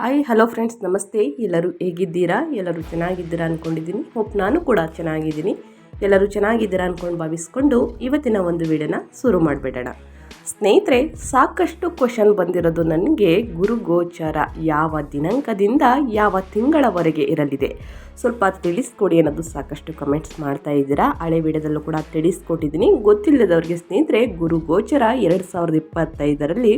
Hi hello friends ನಮಸ್ತೆ. ಎಲ್ಲರೂ ಹೇಗಿದ್ದೀರಾ? ಎಲ್ಲರೂ ಚೆನ್ನಾಗಿದ್ದೀರಾ ಅಂದ್ಕೊಂಡಿದ್ದೀನಿ ಹೋಪ್ ನಾನು ಕೂಡ ಚೆನ್ನಾಗಿದ್ದೀನಿ. ಎಲ್ಲರೂ ಚೆನ್ನಾಗಿದ್ದೀರಾ ಅಂದ್ಕೊಂಡು ಭಾವಿಸ್ಕೊಂಡು ಇವತ್ತಿನ ಒಂದು ವಿಡಿಯೋನ ಶುರು ಮಾಡಿಬಿಡೋಣ. ಸ್ನೇಹಿತರೆ, ಸಾಕಷ್ಟು ಕ್ವಶನ್ ಬಂದಿರೋದು ನನಗೆ ಗುರು ಗೋಚಾರ ಯಾವ ದಿನಾಂಕದಿಂದ ಯಾವ ತಿಂಗಳವರೆಗೆ ಇರಲಿದೆ? ಸ್ವಲ್ಪ ತಿಳಿಸ್ಕೊಡಿ ಅನ್ನೋದು ಸಾಕಷ್ಟು ಕಮೆಂಟ್ಸ್ ಮಾಡ್ತಾ ಇದ್ದೀರಾ. ಹಳೆ ವಿಡಿಯೋದಲ್ಲೂ ಕೂಡ ತಿಳಿಸ್ಕೊಟ್ಟಿದ್ದೀನಿ. ಗೊತ್ತಿಲ್ಲದವ್ರಿಗೆ ಸ್ನೇಹಿತರೆ ಗುರು ಗೋಚರ ಎರಡು ಸಾವಿರದ ಇಪ್ಪತ್ತೈದರಲ್ಲಿ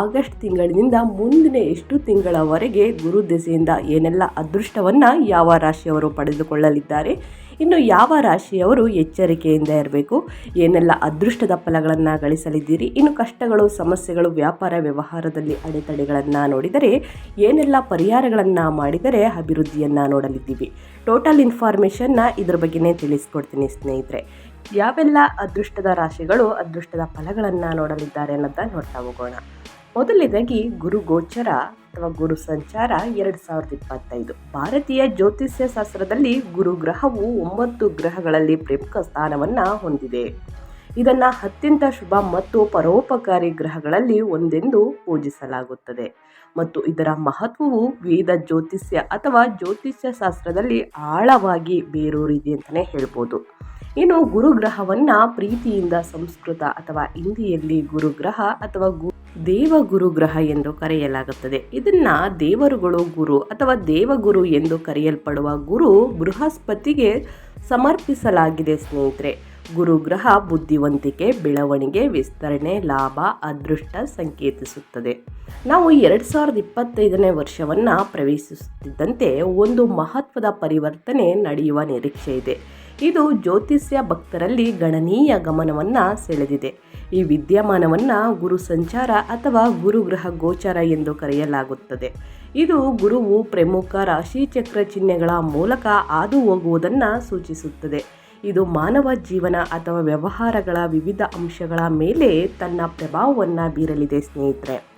ಆಗಸ್ಟ್ ತಿಂಗಳಿನಿಂದ ಮುಂದಿನ ಎಷ್ಟು ತಿಂಗಳವರೆಗೆ ಗುರು ದೆಸೆಯಿಂದ ಏನೆಲ್ಲ ಅದೃಷ್ಟವನ್ನು ಯಾವ ರಾಶಿಯವರು ಪಡೆದುಕೊಳ್ಳಲಿದ್ದಾರೆ? ಇನ್ನು ಯಾವ ರಾಶಿಯವರು ಎಚ್ಚರಿಕೆಯಿಂದ ಇರಬೇಕು? ಏನೆಲ್ಲ ಅದೃಷ್ಟದ ಫಲಗಳನ್ನು ಗಳಿಸಲಿದ್ದೀರಿ? ಇನ್ನು ಕಷ್ಟಗಳು, ಸಮಸ್ಯೆಗಳು, ವ್ಯಾಪಾರ, ವ್ಯವಹಾರದಲ್ಲಿ ಅಡೆತಡೆಗಳನ್ನು ನೋಡಿದರೆ, ಏನೆಲ್ಲ ಪರಿಹಾರಗಳನ್ನು ಮಾಡಿದರೆ ಅಭಿವೃದ್ಧಿಯನ್ನು ನೋಡಲಿದ್ದೀವಿ? ಟೋಟಲ್ ಇನ್ಫಾರ್ಮೇಷನ್ನ ಇದ್ರ ಬಗ್ಗೆನೇ ತಿಳಿಸ್ಕೊಡ್ತೀನಿ ಸ್ನೇಹಿತರೆ. ಯಾವೆಲ್ಲ ಅದೃಷ್ಟದ ರಾಶಿಗಳು, ಅದೃಷ್ಟದ ಫಲಗಳನ್ನು ನೋಡಲಿದ್ದಾರೆ ಅನ್ನೋದನ್ನ ನೋಡ್ತಾ ಹೋಗೋಣ. ಮೊದಲನೇದಾಗಿ ಗುರು ಗೋಚರ ಅಥವಾ ಗುರು ಸಂಚಾರ ಎರಡು ಸಾವಿರದ ಇಪ್ಪತ್ತೈದು. ಭಾರತೀಯ ಜ್ಯೋತಿಷ್ಯ ಶಾಸ್ತ್ರದಲ್ಲಿ ಗುರು ಗ್ರಹವು ಒಂಬತ್ತು ಗ್ರಹಗಳಲ್ಲಿ ಪ್ರಮುಖ ಸ್ಥಾನವನ್ನು ಹೊಂದಿದೆ. ಇದನ್ನು ಅತ್ಯಂತ ಶುಭ ಮತ್ತು ಪರೋಪಕಾರಿ ಗ್ರಹಗಳಲ್ಲಿ ಒಂದೆಂದು ಪೂಜಿಸಲಾಗುತ್ತದೆ. ಮತ್ತು ಇದರ ಮಹತ್ವವು ವೇದ ಜ್ಯೋತಿಷ್ಯ ಅಥವಾ ಜ್ಯೋತಿಷ್ಯ ಶಾಸ್ತ್ರದಲ್ಲಿ ಆಳವಾಗಿ ಬೇರೂರಿದೆ ಅಂತಲೇ ಹೇಳ್ಬೋದು. ಇನ್ನು ಗುರುಗ್ರಹವನ್ನು ಪ್ರೀತಿಯಿಂದ ಸಂಸ್ಕೃತ ಅಥವಾ ಹಿಂದಿಯಲ್ಲಿ ಗುರುಗ್ರಹ ಅಥವಾ ಗು ದೇವಗುರು ಗ್ರಹ ಎಂದು ಕರೆಯಲಾಗುತ್ತದೆ. ಇದನ್ನ ದೇವರುಗಳು ಗುರು ಅಥವಾ ದೇವಗುರು ಎಂದು ಕರೆಯಲ್ಪಡುವ ಗುರು ಬೃಹಸ್ಪತಿಗೆ ಸಮರ್ಪಿಸಲಾಗಿದೆ ಸ್ನೇಹಿತರೆ. ಗುರುಗ್ರಹ ಬುದ್ಧಿವಂತಿಕೆ, ಬೆಳವಣಿಗೆ, ವಿಸ್ತರಣೆ, ಲಾಭ, ಅದೃಷ್ಟ ಸಂಕೇತಿಸುತ್ತದೆ. ನಾವು ಎರಡು ಸಾವಿರದ ಇಪ್ಪತ್ತೈದನೇ ವರ್ಷವನ್ನು ಪ್ರವೇಶಿಸುತ್ತಿದ್ದಂತೆ ಒಂದು ಮಹತ್ವದ ಪರಿವರ್ತನೆ ನಡೆಯುವ ನಿರೀಕ್ಷೆ ಇದೆ. ಇದು ಜ್ಯೋತಿಷ್ಯ ಭಕ್ತರಲ್ಲಿ ಗಣನೀಯ ಗಮನವನ್ನು ಸೆಳೆದಿದೆ. ಈ ವಿದ್ಯಮಾನವನ್ನು ಗುರು ಸಂಚಾರ ಅಥವಾ ಗುರುಗ್ರಹ ಗೋಚಾರ ಎಂದು ಕರೆಯಲಾಗುತ್ತದೆ. ಇದು ಗುರುವು ಪ್ರಮುಖ ರಾಶಿಚಕ್ರ ಚಿಹ್ನೆಗಳ ಮೂಲಕ ಹಾದು ಹೋಗುವುದನ್ನು ಸೂಚಿಸುತ್ತದೆ. ಇದು ಮಾನವ ಜೀವನ ಅಥವಾ ವ್ಯವಹಾರಗಳ ವಿವಿಧ ಅಂಶಗಳ ಮೇಲೆ ತನ್ನ ಪ್ರಭಾವವನ್ನು ಬೀರಲಿದೆ ಸ್ನೇಹಿತರೆ.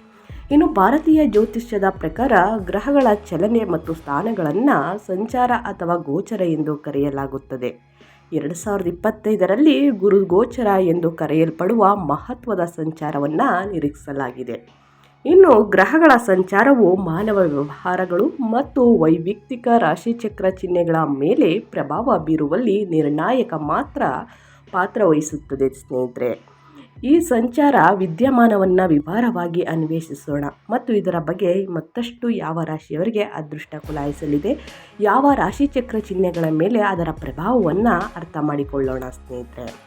ಇನ್ನು ಭಾರತೀಯ ಜ್ಯೋತಿಷ್ಯದ ಪ್ರಕಾರ ಗ್ರಹಗಳ ಚಲನೆ ಮತ್ತು ಸ್ಥಾನಗಳನ್ನು ಸಂಚಾರ ಅಥವಾ ಗೋಚರ ಎಂದು ಕರೆಯಲಾಗುತ್ತದೆ. ಎರಡು ಸಾವಿರದ ಇಪ್ಪತ್ತೈದರಲ್ಲಿ ಗುರು ಗೋಚರ ಎಂದು ಕರೆಯಲ್ಪಡುವ ಮಹತ್ವದ ಸಂಚಾರವನ್ನು ನಿರೀಕ್ಷಿಸಲಾಗಿದೆ. ಇನ್ನು ಗ್ರಹಗಳ ಸಂಚಾರವು ಮಾನವ ವ್ಯವಹಾರಗಳು ಮತ್ತು ವೈಯಕ್ತಿಕ ರಾಶಿಚಕ್ರ ಚಿಹ್ನೆಗಳ ಮೇಲೆ ಪ್ರಭಾವ ಬೀರುವಲ್ಲಿ ನಿರ್ಣಾಯಕ ಮಾತ್ರ ಪಾತ್ರ ವಹಿಸುತ್ತದೆ ಸ್ನೇಹಿತರೆ. ಈ ಸಂಚಾರ ವಿದ್ಯಮಾನವನ್ನು ವಿವರವಾಗಿ ಅನ್ವೇಷಿಸೋಣ. ಮತ್ತು ಇದರ ಬಗ್ಗೆ ಮತ್ತಷ್ಟು ಯಾವ ರಾಶಿಯವರಿಗೆ ಅದೃಷ್ಟ ಕುಲಾಯಿಸಲಿದೆ, ಯಾವ ರಾಶಿಚಕ್ರ ಚಿಹ್ನೆಗಳ ಮೇಲೆ ಅದರ ಪ್ರಭಾವವನ್ನು ಅರ್ಥ ಮಾಡಿಕೊಳ್ಳೋಣ ಸ್ನೇಹಿತರೆ.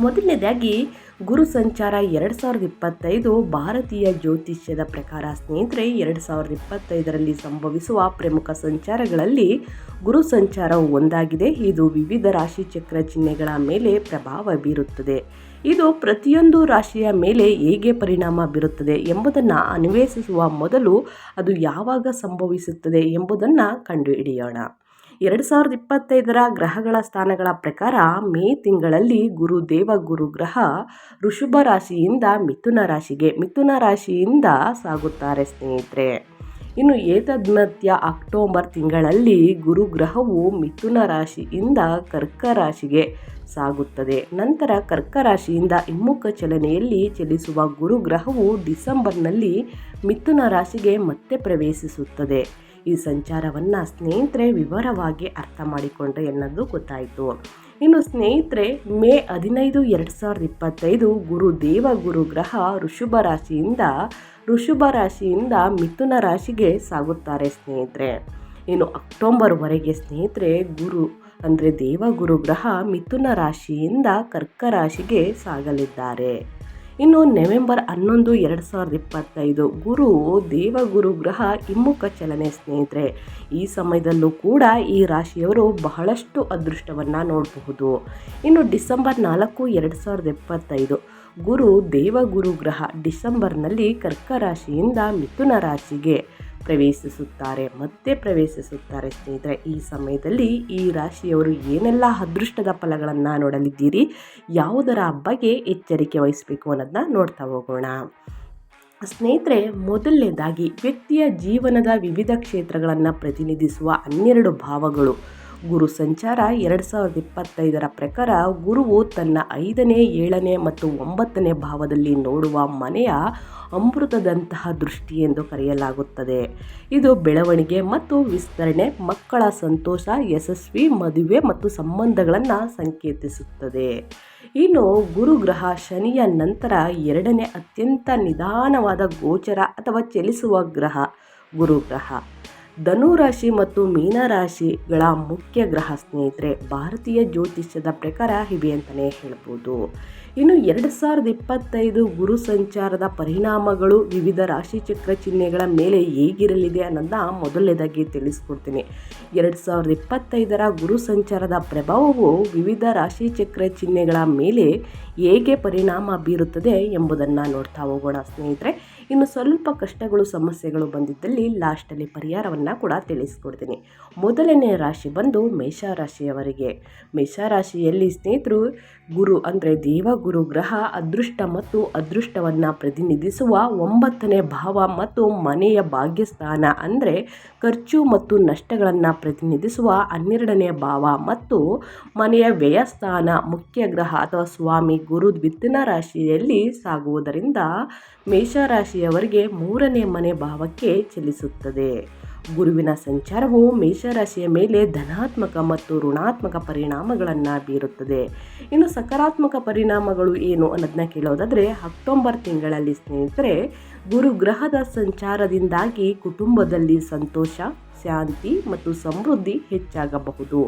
ಮೊದಲನೇದಾಗಿ, ಗುರು ಸಂಚಾರ ಎರಡು ಸಾವಿರದ ಇಪ್ಪತ್ತೈದು ಭಾರತೀಯ ಜ್ಯೋತಿಷ್ಯದ ಪ್ರಕಾರ ಸ್ನೇಹಿತರೆ, ಎರಡು ಸಾವಿರದ ಇಪ್ಪತ್ತೈದರಲ್ಲಿ ಸಂಭವಿಸುವ ಪ್ರಮುಖ ಸಂಚಾರಗಳಲ್ಲಿ ಗುರು ಸಂಚಾರ ಒಂದಾಗಿದೆ. ಇದು ವಿವಿಧ ರಾಶಿ ಚಕ್ರ ಚಿಹ್ನೆಗಳ ಮೇಲೆ ಪ್ರಭಾವ ಬೀರುತ್ತದೆ. ಇದು ಪ್ರತಿಯೊಂದು ರಾಶಿಯ ಮೇಲೆ ಹೇಗೆ ಪರಿಣಾಮ ಬೀರುತ್ತದೆ ಎಂಬುದನ್ನು ಅನ್ವೇಷಿಸುವ ಮೊದಲು ಅದು ಯಾವಾಗ ಸಂಭವಿಸುತ್ತದೆ ಎಂಬುದನ್ನು ಕಂಡುಹಿಡಿಯೋಣ. ಎರಡು ಸಾವಿರದ ಇಪ್ಪತ್ತೈದರ ಗ್ರಹಗಳ ಸ್ಥಾನಗಳ ಪ್ರಕಾರ ಮೇ ತಿಂಗಳಲ್ಲಿ ಗುರು ದೇವ ಗುರು ಗ್ರಹ ಋಷಭ ರಾಶಿಯಿಂದ ಮಿಥುನ ರಾಶಿಗೆ ಮಿಥುನ ರಾಶಿಯಿಂದ ಸಾಗುತ್ತಾರೆ ಸ್ನೇಹಿತರೆ. ಇನ್ನು ಏತದ್ಮಧ್ಯ ಅಕ್ಟೋಬರ್ ತಿಂಗಳಲ್ಲಿ ಗುರುಗ್ರಹವು ಮಿಥುನ ರಾಶಿಯಿಂದ ಕರ್ಕ ರಾಶಿಗೆ ಸಾಗುತ್ತದೆ. ನಂತರ ಕರ್ಕ ರಾಶಿಯಿಂದ ಹಿಮ್ಮುಖ ಚಲನೆಯಲ್ಲಿ ಚಲಿಸುವ ಗುರುಗ್ರಹವು ಡಿಸೆಂಬರ್ನಲ್ಲಿ ಮಿಥುನ ರಾಶಿಗೆ ಮತ್ತೆ ಪ್ರವೇಶಿಸುತ್ತದೆ. ಈ ಸಂಚಾರವನ್ನು ಸ್ನೇಹಿತರೆ ವಿವರವಾಗಿ ಅರ್ಥ ಮಾಡಿಕೊಂಡ್ರೆ ಎನ್ನೋದು ಗೊತ್ತಾಯಿತು. ಇನ್ನು ಸ್ನೇಹಿತರೆ, ಮೇ ಹದಿನೈದು ಎರಡು ಸಾವಿರದ ಇಪ್ಪತ್ತೈದು ಗುರು ದೇವ ಗುರು ಗ್ರಹ ಋಷಭ ರಾಶಿಯಿಂದ ಋಷಭ ರಾಶಿಯಿಂದ ಮಿಥುನ ರಾಶಿಗೆ ಸಾಗುತ್ತಾರೆ ಸ್ನೇಹಿತರೆ. ಇನ್ನು ಅಕ್ಟೋಬರ್ವರೆಗೆ ಸ್ನೇಹಿತರೆ, ಗುರು ಅಂದರೆ ದೇವಗುರು ಗ್ರಹ ಮಿಥುನ ರಾಶಿಯಿಂದ ಕರ್ಕ ರಾಶಿಗೆ ಸಾಗಲಿದ್ದಾರೆ. ಇನ್ನು ನವೆಂಬರ್ ಹನ್ನೊಂದು, ಎರಡು ಸಾವಿರದ ಇಪ್ಪತ್ತೈದು, ಗುರು ದೇವಗುರು ಗ್ರಹ ಹಿಮ್ಮುಖ ಚಲನೆ ಸ್ನೇಹಿತರೆ. ಈ ಸಮಯದಲ್ಲೂ ಕೂಡ ಈ ರಾಶಿಯವರು ಬಹಳಷ್ಟು ಅದೃಷ್ಟವನ್ನು ನೋಡಬಹುದು. ಇನ್ನು ಡಿಸೆಂಬರ್ ನಾಲ್ಕು, ಎರಡು ಸಾವಿರದ ಇಪ್ಪತ್ತೈದು, ಗುರು ದೇವಗುರು ಗ್ರಹ ಡಿಸೆಂಬರ್ನಲ್ಲಿ ಕರ್ಕ ರಾಶಿಯಿಂದ ಮಿಥುನ ರಾಶಿಗೆ. ಪ್ರವೇಶಿಸುತ್ತಾರೆ, ಮತ್ತೆ ಪ್ರವೇಶಿಸುತ್ತಾರೆ ಸ್ನೇಹಿತರೆ. ಈ ಸಮಯದಲ್ಲಿ ಈ ರಾಶಿಯವರು ಏನೆಲ್ಲ ಅದೃಷ್ಟದ ಫಲಗಳನ್ನು ನೋಡಲಿದ್ದೀರಿ, ಯಾವುದರ ಬಗ್ಗೆ ಎಚ್ಚರಿಕೆ ವಹಿಸಬೇಕು ಅನ್ನೋದನ್ನ ನೋಡ್ತಾ ಹೋಗೋಣ. ಸ್ನೇಹಿತರೆ, ಮೊದಲನೇದಾಗಿ ವ್ಯಕ್ತಿಯ ಜೀವನದ ವಿವಿಧ ಕ್ಷೇತ್ರಗಳನ್ನು ಪ್ರತಿನಿಧಿಸುವ ಹನ್ನೆರಡು ಭಾವಗಳು. ಗುರು ಸಂಚಾರ ಎರಡು ಸಾವಿರದ ಇಪ್ಪತ್ತೈದರ ಪ್ರಕಾರ ಗುರುವು ತನ್ನ ಐದನೇ, ಏಳನೇ ಮತ್ತು ಒಂಬತ್ತನೇ ಭಾವದಲ್ಲಿ ನೋಡುವ ಮನೆಯ ಅಮೃತದಂತಹ ದೃಷ್ಟಿ ಎಂದು ಕರೆಯಲಾಗುತ್ತದೆ. ಇದು ಬೆಳವಣಿಗೆ ಮತ್ತು ವಿಸ್ತರಣೆ, ಮಕ್ಕಳ ಸಂತೋಷ, ಯಶಸ್ವಿ ಮದುವೆ ಮತ್ತು ಸಂಬಂಧಗಳನ್ನು ಸಂಕೇತಿಸುತ್ತದೆ. ಇನ್ನು ಗುರುಗ್ರಹ ಶನಿಯ ನಂತರ ಎರಡನೇ ಅತ್ಯಂತ ನಿಧಾನವಾದ ಗೋಚರ ಅಥವಾ ಚಲಿಸುವ ಗ್ರಹ ಗುರುಗ್ರಹ. ಧನುರಾಶಿ ಮತ್ತು ಮೀನರಾಶಿಗಳ ಮುಖ್ಯ ಗ್ರಹ ಸ್ನೇಹಿತರೆ ಭಾರತೀಯ ಜ್ಯೋತಿಷ್ಯದ ಪ್ರಕಾರ ಇವೆ ಅಂತಲೇ ಹೇಳ್ಬೋದು. ಇನ್ನು ಎರಡು ಸಾವಿರದ ಇಪ್ಪತ್ತೈದು ಗುರು ಸಂಚಾರದ ಪರಿಣಾಮಗಳು ವಿವಿಧ ರಾಶಿಚಕ್ರ ಚಿಹ್ನೆಗಳ ಮೇಲೆ ಹೇಗಿರಲಿದೆ ಅನ್ನೋದನ್ನ ಮೊದಲನೇದಾಗಿ ತಿಳಿಸ್ಕೊಡ್ತೀನಿ. ಎರಡು ಸಾವಿರದ ಇಪ್ಪತ್ತೈದರ ಗುರು ಸಂಚಾರದ ಪ್ರಭಾವವು ವಿವಿಧ ರಾಶಿಚಕ್ರ ಚಿಹ್ನೆಗಳ ಮೇಲೆ ಹೇಗೆ ಪರಿಣಾಮ ಬೀರುತ್ತದೆ ಎಂಬುದನ್ನು ನೋಡ್ತಾ ಹೋಗೋಣ ಸ್ನೇಹಿತರೆ. ಇನ್ನು ಸ್ವಲ್ಪ ಕಷ್ಟಗಳು, ಸಮಸ್ಯೆಗಳು ಬಂದಿದ್ದಲ್ಲಿ ಲಾಸ್ಟಲ್ಲಿ ಪರಿಹಾರವನ್ನು ಕೂಡ ತಿಳಿಸ್ಕೊಡ್ತೀನಿ. ಮೊದಲನೇ ರಾಶಿ ಬಂದು ಮೇಷರಾಶಿಯವರಿಗೆ ಮೇಷರಾಶಿಯಲ್ಲಿ ಸ್ನೇಹಿತರು ಗುರು ಅಂದರೆ ದೇವಗುರು ಗ್ರಹ ಅದೃಷ್ಟ ಮತ್ತು ಅದೃಷ್ಟವನ್ನು ಪ್ರತಿನಿಧಿಸುವ ಒಂಬತ್ತನೇ ಭಾವ ಮತ್ತು ಮನೆಯ ಭಾಗ್ಯಸ್ಥಾನ ಅಂದರೆ ಖರ್ಚು ಮತ್ತು ನಷ್ಟಗಳನ್ನು ಪ್ರತಿನಿಧಿಸುವ ಹನ್ನೆರಡನೇ ಭಾವ ಮತ್ತು ಮನೆಯ ವ್ಯಯಸ್ಥಾನ, ಮುಖ್ಯ ಗ್ರಹ ಅಥವಾ ಸ್ವಾಮಿ ಗುರು ದ್ವಿತ್ತಿನ ರಾಶಿಯಲ್ಲಿ ಸಾಗುವುದರಿಂದ ಮೇಷರಾಶಿಯವರಿಗೆ ಮೂರನೇ ಮನೆ ಭಾವಕ್ಕೆ ಚಲಿಸುತ್ತದೆ. ಗುರುವಿನ ಸಂಚಾರವು ಮೇಷರಾಶಿಯ ಮೇಲೆ ಧನಾತ್ಮಕ ಮತ್ತು ಋಣಾತ್ಮಕ ಪರಿಣಾಮಗಳನ್ನು ಬೀರುತ್ತದೆ. ಇನ್ನು ಸಕಾರಾತ್ಮಕ ಪರಿಣಾಮಗಳು ಏನು ಅನ್ನೋದನ್ನ ಕೇಳೋದಾದರೆ ಅಕ್ಟೋಬರ್ ತಿಂಗಳಲ್ಲಿ ಸ್ನೇಹಿತರೆ, ಗುರು ಗ್ರಹದ ಸಂಚಾರದಿಂದಾಗಿ ಕುಟುಂಬದಲ್ಲಿ ಸಂತೋಷ, ಶಾಂತಿ ಮತ್ತು ಸಮೃದ್ಧಿ ಹೆಚ್ಚಾಗಬಹುದು.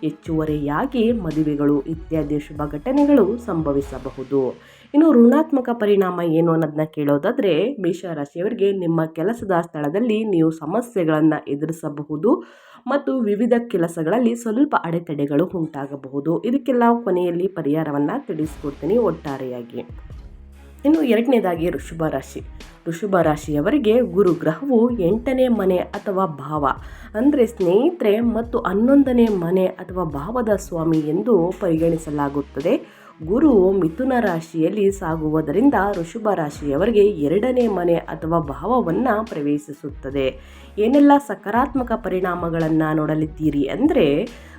ಹೆಚ್ಚುವರಿಯಾಗಿ ಮದುವೆಗಳು ಇತ್ಯಾದಿ ಶುಭ ಘಟನೆಗಳು ಸಂಭವಿಸಬಹುದು. ಇನ್ನು ಋಣಾತ್ಮಕ ಪರಿಣಾಮ ಏನು ಅನ್ನೋದನ್ನ ಕೇಳೋದಾದರೆ ಮೇಷರಾಶಿಯವರಿಗೆ ನಿಮ್ಮ ಕೆಲಸದ ಸ್ಥಳದಲ್ಲಿ ನೀವು ಸಮಸ್ಯೆಗಳನ್ನು ಎದುರಿಸಬಹುದು ಮತ್ತು ವಿವಿಧ ಕೆಲಸಗಳಲ್ಲಿ ಸ್ವಲ್ಪ ಅಡೆತಡೆಗಳು ಉಂಟಾಗಬಹುದು. ಇದಕ್ಕೆಲ್ಲ ಕೊನೆಯಲ್ಲಿ ಪರಿಹಾರವನ್ನು ತಿಳಿಸ್ಕೊಡ್ತೀನಿ ಒಟ್ಟಾರೆಯಾಗಿ. ಇನ್ನು ಎರಡನೇದಾಗಿ ಋಷಭ ರಾಶಿ. ಋಷಭ ರಾಶಿಯವರಿಗೆ ಗುರು ಗ್ರಹವು ಎಂಟನೇ ಮನೆ ಅಥವಾ ಭಾವ, ಅಂದರೆ ಸ್ನೇಹಿತರೆ ಮತ್ತು ಹನ್ನೊಂದನೇ ಮನೆ ಅಥವಾ ಭಾವದ ಸ್ವಾಮಿ ಎಂದು ಪರಿಗಣಿಸಲಾಗುತ್ತದೆ. ಗುರು ಮಿಥುನ ರಾಶಿಯಲ್ಲಿ ಸಾಗುವುದರಿಂದ ಋಷಭ ರಾಶಿಯವರಿಗೆ ಎರಡನೇ ಮನೆ ಅಥವಾ ಭಾವವನ್ನು ಪ್ರವೇಶಿಸುತ್ತದೆ. ಏನೆಲ್ಲ ಸಕಾರಾತ್ಮಕ ಪರಿಣಾಮಗಳನ್ನು ನೋಡಲಿದ್ದೀರಿ ಅಂದರೆ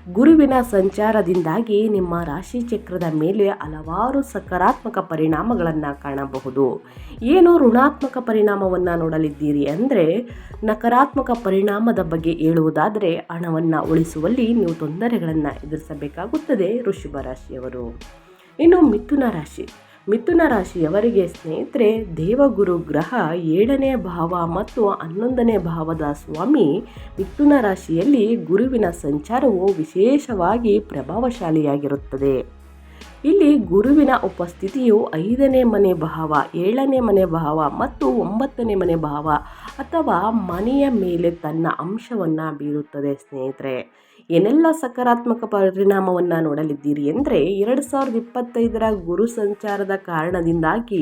ಗುರುವಿನ ಸಂಚಾರದಿಂದಾಗಿ ನಿಮ್ಮ ರಾಶಿ ಚಕ್ರದ ಮೇಲೆ ಹಲವಾರು ಸಕಾರಾತ್ಮಕ ಪರಿಣಾಮಗಳನ್ನು ಕಾಣಬಹುದು. ಏನು ಋಣಾತ್ಮಕ ಪರಿಣಾಮವನ್ನು ನೋಡಲಿದ್ದೀರಿ ಅಂದರೆ ನಕಾರಾತ್ಮಕ ಪರಿಣಾಮದ ಬಗ್ಗೆ ಹೇಳುವುದಾದರೆ ಹಣವನ್ನು ಉಳಿಸುವಲ್ಲಿ ನೀವು ತೊಂದರೆಗಳನ್ನು ಎದುರಿಸಬೇಕಾಗುತ್ತದೆ ಋಷಭ ರಾಶಿಯವರು. ಇನ್ನು ಮಿಥುನ ರಾಶಿ. ಮಿಥುನ ರಾಶಿಯವರಿಗೆ ಸ್ನೇಹಿತರೆ, ದೇವಗುರು ಗ್ರಹ ಏಳನೇ ಭಾವ ಮತ್ತು ಹನ್ನೊಂದನೇ ಭಾವದ ಸ್ವಾಮಿ ಮಿಥುನ ರಾಶಿಯಲ್ಲಿ ಗುರುವಿನ ಸಂಚಾರವು ವಿಶೇಷವಾಗಿ ಪ್ರಭಾವಶಾಲಿಯಾಗಿರುತ್ತದೆ. ಇಲ್ಲಿ ಗುರುವಿನ ಉಪಸ್ಥಿತಿಯು ಐದನೇ ಮನೆ ಭಾವ, ಏಳನೇ ಮನೆ ಭಾವ ಮತ್ತು ಒಂಬತ್ತನೇ ಮನೆ ಭಾವ ಅಥವಾ ಮನೆಯ ಮೇಲೆ ತನ್ನ ಅಂಶವನ್ನು ಬೀರುತ್ತದೆ ಸ್ನೇಹಿತರೆ. ಏನೆಲ್ಲ ಸಕಾರಾತ್ಮಕ ಪರಿಣಾಮವನ್ನು ನೋಡಲಿದ್ದೀರಿ ಅಂದರೆ ಎರಡು ಸಾವಿರದ ಇಪ್ಪತ್ತೈದರ ಗುರು ಸಂಚಾರದ ಕಾರಣದಿಂದಾಗಿ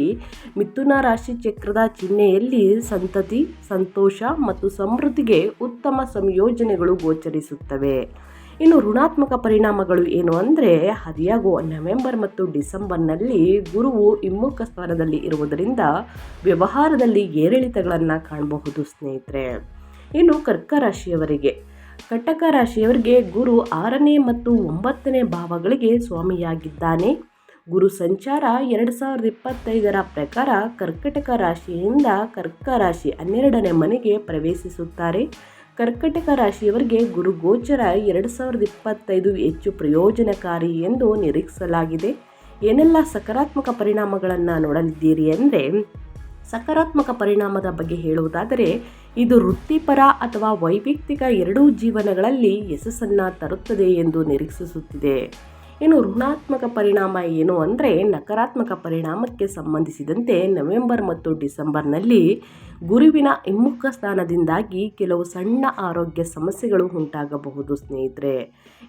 ಮಿಥುನ ರಾಶಿ ಚಕ್ರದ ಚಿಹ್ನೆಯಲ್ಲಿ ಸಂತತಿ, ಸಂತೋಷ ಮತ್ತು ಸಮೃದ್ಧಿಗೆ ಉತ್ತಮ ಸಂಯೋಜನೆಗಳು ಗೋಚರಿಸುತ್ತವೆ. ಇನ್ನು ಋಣಾತ್ಮಕ ಪರಿಣಾಮಗಳು ಏನು ಅಂದರೆ ಹರಿಯಾಗುವ ನವೆಂಬರ್ ಮತ್ತು ಡಿಸೆಂಬರ್ನಲ್ಲಿ ಗುರುವು ಹಿಮ್ಮುಖ ಸ್ಥಾನದಲ್ಲಿ ಇರುವುದರಿಂದ ವ್ಯವಹಾರದಲ್ಲಿ ಏರಿಳಿತಗಳನ್ನು ಕಾಣಬಹುದು ಸ್ನೇಹಿತರೆ. ಇನ್ನು ಕರ್ಕ ರಾಶಿಯವರಿಗೆ ಕಟಕ ರಾಶಿಯವರಿಗೆ ಗುರು ಆರನೇ ಮತ್ತು ಒಂಬತ್ತನೇ ಭಾವಗಳಿಗೆ ಸ್ವಾಮಿಯಾಗಿದ್ದಾನೆ. ಗುರು ಸಂಚಾರ ಎರಡು ಸಾವಿರದ ಇಪ್ಪತ್ತೈದರ ಪ್ರಕಾರ ಕರ್ಕಟಕ ರಾಶಿಯಿಂದ ಕರ್ಕ ರಾಶಿ ಹನ್ನೆರಡನೇ ಮನೆಗೆ ಪ್ರವೇಶಿಸುತ್ತಾರೆ. ಕರ್ಕಟಕ ರಾಶಿಯವರಿಗೆ ಗುರು ಗೋಚರ ಎರಡು ಸಾವಿರದ ಇಪ್ಪತ್ತೈದು ಹೆಚ್ಚು ಪ್ರಯೋಜನಕಾರಿ ಎಂದು ನಿರೀಕ್ಷಿಸಲಾಗಿದೆ. ಏನೆಲ್ಲ ಸಕಾರಾತ್ಮಕ ಪರಿಣಾಮಗಳನ್ನು ನೋಡಲಿದ್ದೀರಿ ಅಂದರೆ, ಸಕಾರಾತ್ಮಕ ಪರಿಣಾಮದ ಬಗ್ಗೆ ಹೇಳುವುದಾದರೆ ಇದು ವೃತ್ತಿಪರ ಅಥವಾ ವೈಯಕ್ತಿಕ ಎರಡೂ ಜೀವನಗಳಲ್ಲಿ ಯಶಸ್ಸನ್ನು ತರುತ್ತದೆ ಎಂದು ನಿರೀಕ್ಷಿಸುತ್ತಿದೆ. ಇನ್ನು ಋಣಾತ್ಮಕ ಪರಿಣಾಮ ಏನು ಅಂದರೆ ನಕಾರಾತ್ಮಕ ಪರಿಣಾಮಕ್ಕೆ ಸಂಬಂಧಿಸಿದಂತೆ ನವೆಂಬರ್ ಮತ್ತು ಡಿಸೆಂಬರ್ನಲ್ಲಿ ಗುರುವಿನ ಹಿಮ್ಮುಖ ಸ್ಥಾನದಿಂದಾಗಿ ಕೆಲವು ಸಣ್ಣ ಆರೋಗ್ಯ ಸಮಸ್ಯೆಗಳು ಉಂಟಾಗಬಹುದು ಸ್ನೇಹಿತರೆ.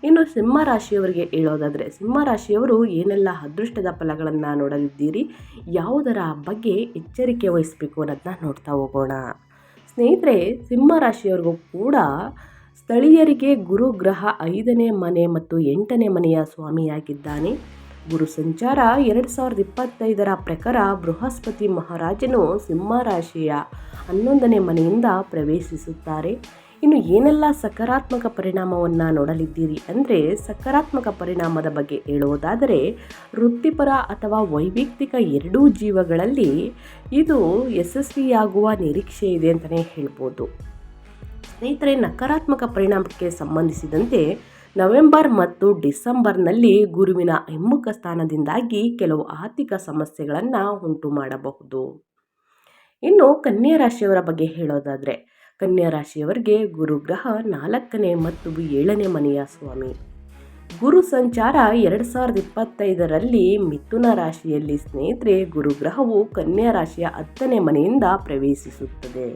ಇನ್ನು ಸಿಂಹ ರಾಶಿಯವರಿಗೆ ಹೇಳೋದಾದರೆ ಸಿಂಹ ರಾಶಿಯವರು ಏನೆಲ್ಲ ಅದೃಷ್ಟದ ಫಲಗಳನ್ನು ನೋಡಲಿದ್ದೀರಿ, ಯಾವುದರ ಬಗ್ಗೆ ಎಚ್ಚರಿಕೆ ವಹಿಸಬೇಕು ಅನ್ನೋದನ್ನ ನೋಡ್ತಾ ಹೋಗೋಣ. ಸ್ನೇಹಿತರೆ, ಸಿಂಹ ರಾಶಿಯವರಿಗೂ ಕೂಡ ಸ್ಥಳೀಯರಿಗೆ ಗುರು ಗ್ರಹ ಐದನೇ ಮನೆ ಮತ್ತು ಎಂಟನೇ ಮನೆಯ ಸ್ವಾಮಿಯಾಗಿದ್ದಾನೆ. ಗುರು ಸಂಚಾರ ಎರಡು ಸಾವಿರದ ಇಪ್ಪತ್ತೈದರ ಪ್ರಕಾರ ಬೃಹಸ್ಪತಿ ಮಹಾರಾಜನು ಸಿಂಹ ರಾಶಿಯ ಹನ್ನೊಂದನೇ ಮನೆಯಿಂದ ಪ್ರವೇಶಿಸುತ್ತಾರೆ. ಇನ್ನು ಏನೆಲ್ಲ ಸಕಾರಾತ್ಮಕ ಪರಿಣಾಮವನ್ನು ನೋಡಲಿದ್ದೀರಿ ಅಂದರೆ ಸಕಾರಾತ್ಮಕ ಪರಿಣಾಮದ ಬಗ್ಗೆ ಹೇಳುವುದಾದರೆ ವೃತ್ತಿಪರ ಅಥವಾ ವೈಯಕ್ತಿಕ ಎರಡೂ ಜೀವಗಳಲ್ಲಿ ಇದು ಯಶಸ್ವಿಯಾಗುವ ನಿರೀಕ್ಷೆ ಇದೆ ಅಂತಲೇ ಹೇಳ್ಬೋದು. ಸ್ನೇಹಿತರೆ, ನಕಾರಾತ್ಮಕ ಪರಿಣಾಮಕ್ಕೆ ಸಂಬಂಧಿಸಿದಂತೆ ನವೆಂಬರ್ ಮತ್ತು ಡಿಸೆಂಬರ್ನಲ್ಲಿ ಗುರುವಿನ ಹಿಮ್ಮುಖ ಸ್ಥಾನದಿಂದಾಗಿ ಕೆಲವು ಆರ್ಥಿಕ ಸಮಸ್ಯೆಗಳನ್ನು ಉಂಟು ಮಾಡಬಹುದು ಇನ್ನು ಕನ್ಯಾ ರಾಶಿಯವರ ಬಗ್ಗೆ ಹೇಳೋದಾದರೆ ಕನ್ಯಾ ರಾಶಿಯವರಿಗೆ ಗುರುಗ್ರಹ ನಾಲ್ಕನೇ ಮತ್ತು ಏಳನೇ ಮನೆಯ ಸ್ವಾಮಿ. ಗುರು ಸಂಚಾರ ಎರಡು ಸಾವಿರದ ಇಪ್ಪತ್ತೈದರಲ್ಲಿ ಮಿಥುನ ರಾಶಿಯಲ್ಲಿ ಸ್ನೇಹಿತರೆ, ಗುರುಗ್ರಹವು ಕನ್ಯಾ ರಾಶಿಯ ಹತ್ತನೇ ಮನೆಯಿಂದ ಪ್ರವೇಶಿಸುತ್ತದೆ.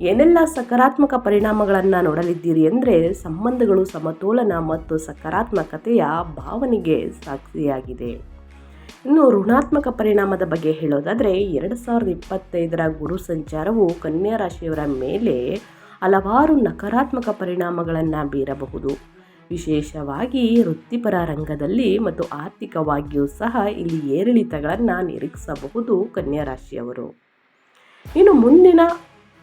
ಏನೆಲ್ಲ ಸಕಾರಾತ್ಮಕ ಪರಿಣಾಮಗಳನ್ನು ನೋಡಲಿದ್ದೀರಿ ಅಂದರೆ ಸಂಬಂಧಗಳು ಸಮತೋಲನ ಮತ್ತು ಸಕಾರಾತ್ಮಕತೆಯ ಭಾವನೆಗೆ ಸಾಕ್ಷಿಯಾಗಿದೆ. ಇನ್ನು ಋಣಾತ್ಮಕ ಪರಿಣಾಮದ ಬಗ್ಗೆ ಹೇಳೋದಾದರೆ ಎರಡು ಸಾವಿರದ ಇಪ್ಪತ್ತೈದರ ಗುರು ಸಂಚಾರವು ಕನ್ಯಾ ರಾಶಿಯವರ ಮೇಲೆ ಹಲವಾರು ನಕಾರಾತ್ಮಕ ಪರಿಣಾಮಗಳನ್ನು ಬೀರಬಹುದು. ವಿಶೇಷವಾಗಿ ವೃತ್ತಿಪರ ರಂಗದಲ್ಲಿ ಮತ್ತು ಆರ್ಥಿಕವಾಗಿಯೂ ಸಹ ಇಲ್ಲಿ ಏರಿಳಿತಗಳನ್ನು ನಿರೀಕ್ಷಿಸಬಹುದು ಕನ್ಯಾ ರಾಶಿಯವರು. ಇನ್ನು ಮುಂದಿನ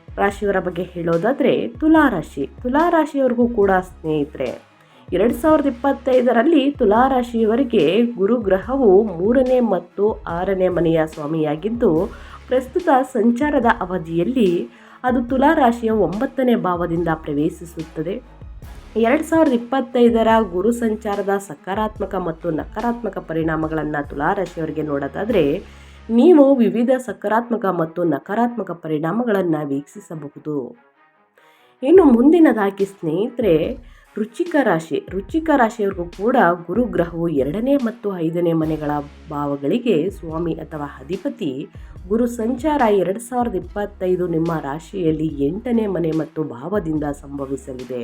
ರಾಶಿಯವರ ಬಗ್ಗೆ ಹೇಳೋದಾದರೆ ತುಲಾರಾಶಿ ತುಲಾರಾಶಿಯವರಿಗೂ ಕೂಡ ಸ್ನೇಹಿತರೆ ಎರಡು ಸಾವಿರದ ಇಪ್ಪತ್ತೈದರಲ್ಲಿ ತುಲಾರಾಶಿಯವರಿಗೆ ಗುರುಗ್ರಹವು ಮೂರನೇ ಮತ್ತು ಆರನೇ ಮನೆಯ ಸ್ವಾಮಿಯಾಗಿದ್ದು, ಪ್ರಸ್ತುತ ಸಂಚಾರದ ಅವಧಿಯಲ್ಲಿ ಅದು ತುಲಾರಾಶಿಯ ಒಂಬತ್ತನೇ ಭಾವದಿಂದ ಪ್ರವೇಶಿಸುತ್ತದೆ. ಎರಡು ಸಾವಿರದ ಇಪ್ಪತ್ತೈದರ ಗುರು ಸಂಚಾರದ ಸಕಾರಾತ್ಮಕ ಮತ್ತು ನಕಾರಾತ್ಮಕ ಪರಿಣಾಮಗಳನ್ನು ತುಲಾರಾಶಿಯವರಿಗೆ ನೋಡೋದಾದರೆ, ನೀವು ವಿವಿಧ ಸಕಾರಾತ್ಮಕ ಮತ್ತು ನಕಾರಾತ್ಮಕ ಪರಿಣಾಮಗಳನ್ನು ವೀಕ್ಷಿಸಬಹುದು. ಇನ್ನು ಮುಂದಿನದಾಗಿ ಸ್ನೇಹಿತರೆ ರುಚಿಕ ರಾಶಿ, ರುಚಿಕ ರಾಶಿಯವರಿಗೂ ಕೂಡ ಗುರುಗ್ರಹವು ಎರಡನೇ ಮತ್ತು ಐದನೇ ಮನೆಗಳ ಭಾವಗಳಿಗೆ ಸ್ವಾಮಿ ಅಥವಾ ಅಧಿಪತಿ, ಗುರು ಸಂಚಾರ ಎರಡು ಸಾವಿರದ ಇಪ್ಪತ್ತೈದು ನಿಮ್ಮ ರಾಶಿಯಲ್ಲಿ ಎಂಟನೇ ಮನೆ ಮತ್ತು ಭಾವದಿಂದ ಸಂಭವಿಸಲಿದೆ.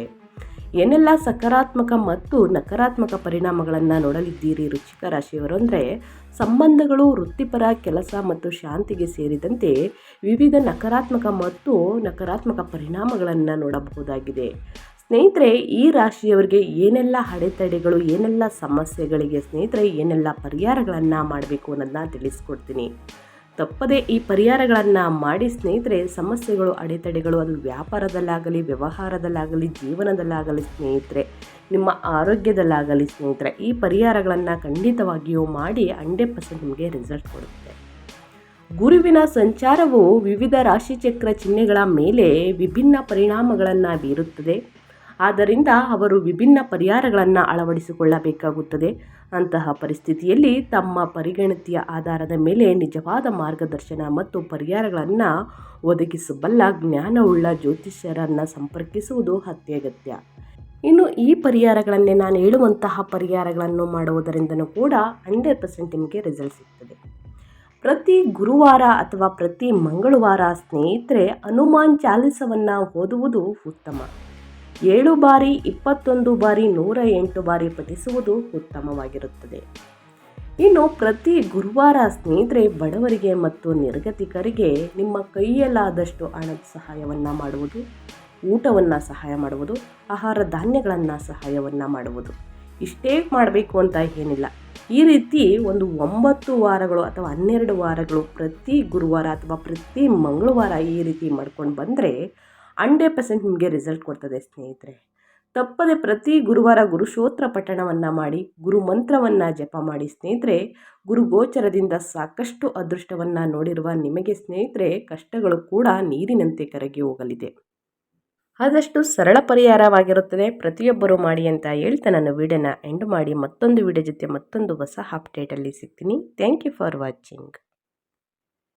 ಏನೆಲ್ಲ ಸಕಾರಾತ್ಮಕ ಮತ್ತು ನಕಾರಾತ್ಮಕ ಪರಿಣಾಮಗಳನ್ನು ನೋಡಲಿದ್ದೀರಿ ರುಚಿಕ ರಾಶಿಯವರು ಅಂದರೆ, ಸಂಬಂಧಗಳು, ವೃತ್ತಿಪರ ಕೆಲಸ ಮತ್ತು ಶಾಂತಿಗೆ ಸೇರಿದಂತೆ ವಿವಿಧ ನಕಾರಾತ್ಮಕ ಮತ್ತು ನಕಾರಾತ್ಮಕ ಪರಿಣಾಮಗಳನ್ನು ನೋಡಬಹುದಾಗಿದೆ. ಸ್ನೇಹಿತರೆ, ಈ ರಾಶಿಯವರಿಗೆ ಏನೆಲ್ಲ ಅಡೆತಡೆಗಳು, ಏನೆಲ್ಲ ಸಮಸ್ಯೆಗಳಿಗೆ ಸ್ನೇಹಿತರೆ, ಏನೆಲ್ಲ ಪರಿಹಾರಗಳನ್ನು ಮಾಡಬೇಕು ಅನ್ನೋದನ್ನ ತಿಳಿಸ್ಕೊಡ್ತೀನಿ. ತಪ್ಪದೆ ಈ ಪರಿಹಾರಗಳನ್ನು ಮಾಡಿ ಸ್ನೇಹಿತರೆ, ಸಮಸ್ಯೆಗಳು, ಅಡೆತಡೆಗಳು ಅದು ವ್ಯಾಪಾರದಲ್ಲಾಗಲಿ, ವ್ಯವಹಾರದಲ್ಲಾಗಲಿ, ಜೀವನದಲ್ಲಾಗಲಿ ಸ್ನೇಹಿತರೆ, ನಿಮ್ಮ ಆರೋಗ್ಯದಲ್ಲಾಗಲಿ ಸ್ನೇಹಿತರೆ, ಈ ಪರಿಹಾರಗಳನ್ನು ಖಂಡಿತವಾಗಿಯೂ ಮಾಡಿ ಹಂಡ್ರೆಡ್ ಪರ್ಸೆಂಟ್ ನಿಮಗೆ ರಿಸಲ್ಟ್ ಕೊಡುತ್ತೆ. ಗುರುವಿನ ಸಂಚಾರವು ವಿವಿಧ ರಾಶಿಚಕ್ರ ಚಿಹ್ನೆಗಳ ಮೇಲೆ ವಿಭಿನ್ನ ಪರಿಣಾಮಗಳನ್ನು ಬೀರುತ್ತದೆ. ಆದ್ದರಿಂದ ಅವರು ವಿಭಿನ್ನ ಪರಿಹಾರಗಳನ್ನು ಅಳವಡಿಸಿಕೊಳ್ಳಬೇಕಾಗುತ್ತದೆ. ಅಂತಹ ಪರಿಸ್ಥಿತಿಯಲ್ಲಿ ತಮ್ಮ ಪರಿಗಣತಿಯ ಆಧಾರದ ಮೇಲೆ ನಿಜವಾದ ಮಾರ್ಗದರ್ಶನ ಮತ್ತು ಪರಿಹಾರಗಳನ್ನು ಒದಗಿಸಬಲ್ಲ ಜ್ಞಾನವುಳ್ಳ ಜ್ಯೋತಿಷ್ಯರನ್ನು ಸಂಪರ್ಕಿಸುವುದು ಅತ್ಯಗತ್ಯ. ಇನ್ನು ಈ ಪರಿಹಾರಗಳನ್ನೇ ನಾನು ಹೇಳುವಂತಹ ಪರಿಹಾರಗಳನ್ನು ಮಾಡುವುದರಿಂದನೂ ಕೂಡ ಹಂಡ್ರೆಡ್ ಪರ್ಸೆಂಟ್ ನಿಮಗೆ ರಿಸಲ್ಟ್ ಸಿಗ್ತದೆ. ಪ್ರತಿ ಗುರುವಾರ ಅಥವಾ ಪ್ರತಿ ಮಂಗಳವಾರ ಸ್ನೇಹಿತರೆ, ಹನುಮಾನ್ ಚಾಲಿಸವನ್ನು ಓದುವುದು ಉತ್ತಮ. ಏಳು ಬಾರಿ, ಇಪ್ಪತ್ತೊಂದು ಬಾರಿ, ನೂರ ಎಂಟು ಬಾರಿ ಪಠಿಸುವುದು ಉತ್ತಮವಾಗಿರುತ್ತದೆ. ಇನ್ನು ಪ್ರತಿ ಗುರುವಾರ ಸ್ನೇಹಿತರೆ, ಬಡವರಿಗೆ ಮತ್ತು ನಿರ್ಗತಿಕರಿಗೆ ನಿಮ್ಮ ಕೈಯಲ್ಲಾದಷ್ಟು ಹಣದ ಸಹಾಯವನ್ನು ಮಾಡುವುದು, ಊಟವನ್ನು ಸಹಾಯ ಮಾಡುವುದು, ಆಹಾರ ಧಾನ್ಯಗಳನ್ನು ಸಹಾಯವನ್ನು ಮಾಡುವುದು. ಇಷ್ಟೇ ಮಾಡಬೇಕು ಅಂತ ಏನಿಲ್ಲ. ಈ ರೀತಿ ಒಂದು ಒಂಬತ್ತು ವಾರಗಳು ಅಥವಾ ಹನ್ನೆರಡು ವಾರಗಳು ಪ್ರತಿ ಗುರುವಾರ ಅಥವಾ ಪ್ರತಿ ಮಂಗಳವಾರ ಈ ರೀತಿ ಮಾಡ್ಕೊಂಡು ಬಂದರೆ ಹಂಡ್ರೆಡ್ ಪರ್ಸೆಂಟ್ ನಿಮಗೆ ರಿಸಲ್ಟ್ ಕೊಡ್ತದೆ ಸ್ನೇಹಿತರೆ. ತಪ್ಪದೆ ಪ್ರತಿ ಗುರುವಾರ ಗುರು ಶೋತ್ರ ಪಠಣವನ್ನು ಮಾಡಿ, ಗುರು ಮಂತ್ರವನ್ನು ಜಪ ಮಾಡಿ ಸ್ನೇಹಿತರೆ, ಗುರು ಗೋಚರದಿಂದ ಸಾಕಷ್ಟು ಅದೃಷ್ಟವನ್ನು ನೋಡಿರುವ ನಿಮಗೆ ಸ್ನೇಹಿತರೆ, ಕಷ್ಟಗಳು ಕೂಡ ನೀರಿನಂತೆ ಕರಗಿ ಹೋಗಲಿದೆ. ಆದಷ್ಟು ಸರಳ ಪರಿಹಾರವಾಗಿರುತ್ತದೆ. ಪ್ರತಿಯೊಬ್ಬರು ಮಾಡಿ ಅಂತ ಹೇಳ್ತಾ ನಾನು ವಿಡಿಯೋನ ಎಂಡ್ ಮಾಡಿ ಮತ್ತೊಂದು ವಿಡಿಯೋ ಜೊತೆ ಮತ್ತೊಂದು ಹೊಸ ಅಪ್ಡೇಟಲ್ಲಿ ಸಿಗ್ತೀನಿ. Thank you for watching